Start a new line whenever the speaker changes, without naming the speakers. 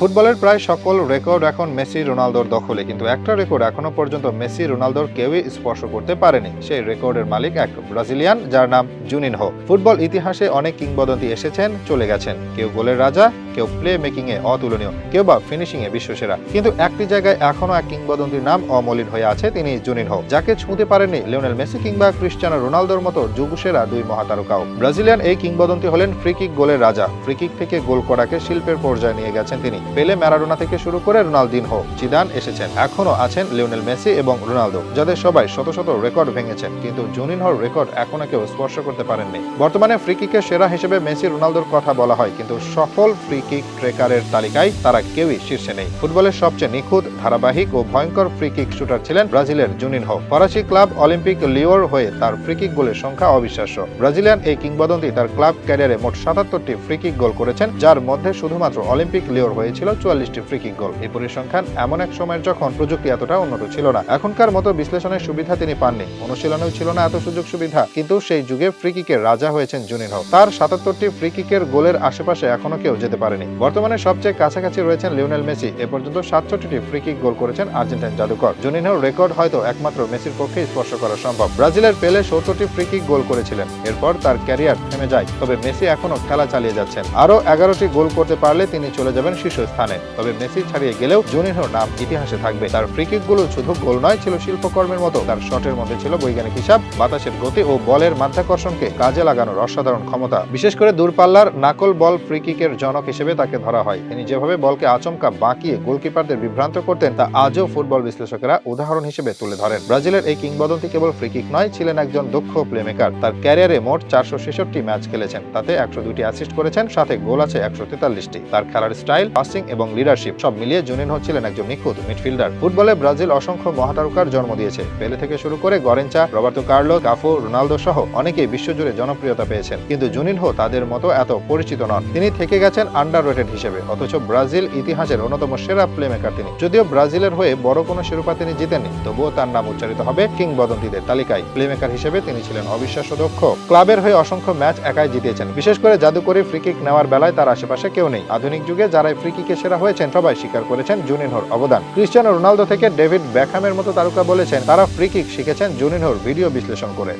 ফুটবলের প্রায় সকল রেকর্ড এখন মেসি রোনালদোর দখলে, কিন্তু একটা রেকর্ড এখনও পর্যন্ত মেসি রোনালদোর কেউই স্পর্শ করতে পারেনি। সেই রেকর্ডের মালিক এক ব্রাজিলিয়ান, যার নাম জুনিন হো ফুটবল ইতিহাসে অনেক কিংবদন্তি এসেছেন, চলে গেছেন। কেউ গোলের রাজা কেউ প্লে মেকিং এ অতুলনীয়, কেউ বা ফিনিশিং এ বিশ্বসেরা। কিন্তু একটি জায়গায় এখনও এক কিংবদন্তির নাম অমলিন হয়ে আছে, তিনি জুনিনহো যাকে ছুঁতে পারেননি লিওনেল মেসি কিংবা ক্রিস্টিয়ানো রোনালদোর মতো যুগসেরা দুই মহাতারকাও। ব্রাজিলিয়ান এই কিংবদন্তি হলেন ফ্রিকিক গোলের রাজা। ফ্রিকিক থেকে গোল করাকে শিল্পের পর্যায়ে নিয়ে গেছেন তিনি। পেলে ম্যারাডোনা থেকে শুরু করে রোনালদিনহো, জিদান এসেছেন এখনও আছেন লিওনেল মেসি এবং রোনালদো, যাদের সবাই শত শত রেকর্ড ভেঙেছেন, কিন্তু জুনিনহোর রেকর্ড এখনও কেউ স্পর্শ করতে পারেননি। বর্তমানে ফ্রিকিকের সেরা হিসেবে মেসি রোনালদোর কথা বলা হয়, কিন্তু সফল ফ্রি কিক ট্রেকারের তালিকায় তারা কেউই শীর্ষে নেই। ফুটবলের সবচেয়ে নিখুঁত, ধারাবাহিক ও ভয়ঙ্কর ফ্রি কিক শুটার ছিলেন ব্রাজিলের জুনিন জুনিনহো ফরাসি ক্লাব অলিম্পিক লিওর হয়ে তার ফ্রিকিক গোলের সংখ্যা অবিশ্বাস্য। ব্রাজিলিয়ান এই কিংবদন্তি তার ক্লাব ক্যারিয়ারে মোট সাতাত্তরটি ফ্রিকিক গোল করেছেন, যার মধ্যে শুধুমাত্র অলিম্পিক লিওর হয়েছিল চুয়াল্লিশটি ফ্রিকিক গোল। এই পরিসংখ্যান এমন এক সময়ের যখন প্রযুক্তি এতটা উন্নত ছিল না। এখনকার মতো বিশ্লেষণের সুবিধা তিনি পাননি। অনুশীলনেও ছিল না এত সুযোগ সুবিধা, কিন্তু সেই যুগে ফ্রিকিকের রাজা হয়েছেন জুনিন জুনিনহো তার সাতাত্তরটি ফ্রিকিকের গোলের আশেপাশে এখনও কেউ যেতে পারেনি বর্তমানে সবচেয়ে কাছাকাছি রয়েছেন লিওনেল মেসি। এ পর্যন্ত সাতষট্টিটি ফ্রি কিক গোল করেছেন আর্জেন্টাইন জাদুকর। জুনিনহোর রেকর্ড হয়তো একমাত্র মেসির পক্ষে স্পর্শ করা সম্ভব। ব্রাজিলের পেলে সত্তরটি ফ্রি কিক গোল করেছিলেন। এরপর তার ক্যারিয়ার থেমে যায়। তবে মেসি এখনও খেলা চালিয়ে যাচ্ছেন। আরও এগারোটি গোল করতে পারলে তিনি চলে যাবেন শীর্ষস্থানে। তবে মেসি ছাড়িয়ে গেলেও জুনিনহোর নাম ইতিহাসে থাকবে। তার ফ্রি কিকগুলো শুধু গোল নয়, ছিল শিল্পকর্মের মতো। তার শটের মধ্যে ছিল বৈজ্ঞানিক হিসাব, বাতাসের গতি ও বলের মাধ্যাকর্ষণকে কাজে লাগানোর অসাধারণ ক্ষমতা। বিশেষ করে দূরপাল্লার নাকল বল ফ্রি কিকের জনক হিসেবে তাকে ধরা হয়। তিনি যেভাবে বলকে আচমকা বাঁকিয়ে গোলকিপারদের বিভ্রান্ত করতেন, তা আজও ফুটবল বিশ্লেষকেরা উদাহরণ হিসেবে তুলে ধরেন। ব্রাজিলের এই কিংবদন্তি কেবল ফ্রি কিক নয়, ছিলেন একজন দক্ষ প্লেমেকার তার ক্যারিয়ারে মোট চারশো ছেষট্টি ম্যাচ খেলেছেন। তাতে একশো দুটি অ্যাসিস্ট করেছেন, সাথে গোল আছে একশো তেতাল্লিশটি। তার খেলার স্টাইল পাসিং এবং লিডারশিপ সব মিলিয়ে জুনিনহো ছিলেন একজন নিখুঁত মিডফিল্ডার ফুটবলে ব্রাজিল অসংখ্য মহাতারকার জন্ম দিয়েছে। পেলে থেকে শুরু করে Garrincha, Roberto Carlos Cafu Ronaldo সহ অনেকেই বিশ্বজুড়ে জনপ্রিয়তা পেয়েছেন। কিন্তু জুনিনহো তাদের মতো এত পরিচিত নন। তিনি থেকে গেছেন আন্ডার হিসেবে, অথচ ব্রাজিল ইতিহাসের অন্যতম সেরা প্লেমেকার তিনি। যদিও ব্রাজিলের হয়ে বড় কোনো শিরোপা তিনি জিতেননি, তবুও তার নাম উচ্চারিত হবে কিংবদন্তিদের তালিকায়। প্লেমেকার হিসেবে তিনি ছিলেন অবিশ্বাস্য দক্ষ। ক্লাবের হয়ে অসংখ্য ম্যাচ একাই জিতিয়েছেন। বিশেষ করে জাদুকরি ফ্রিকিক নেওয়ার বেলায় তার আশেপাশে কেউ নেই। আধুনিক যুগে যারা ফ্রিকিকে সেরা হয়েছেন, সবাই স্বীকার করেছেন জুনিনহোর অবদান। ক্রিস্টিয়ানো রোনালদো থেকে ডেভিড ব্যাকহামের মতো তারকা বলেছেন, তারা ফ্রিকিক শিখেছেন জুনিনহোর ভিডিও বিশ্লেষণ করে।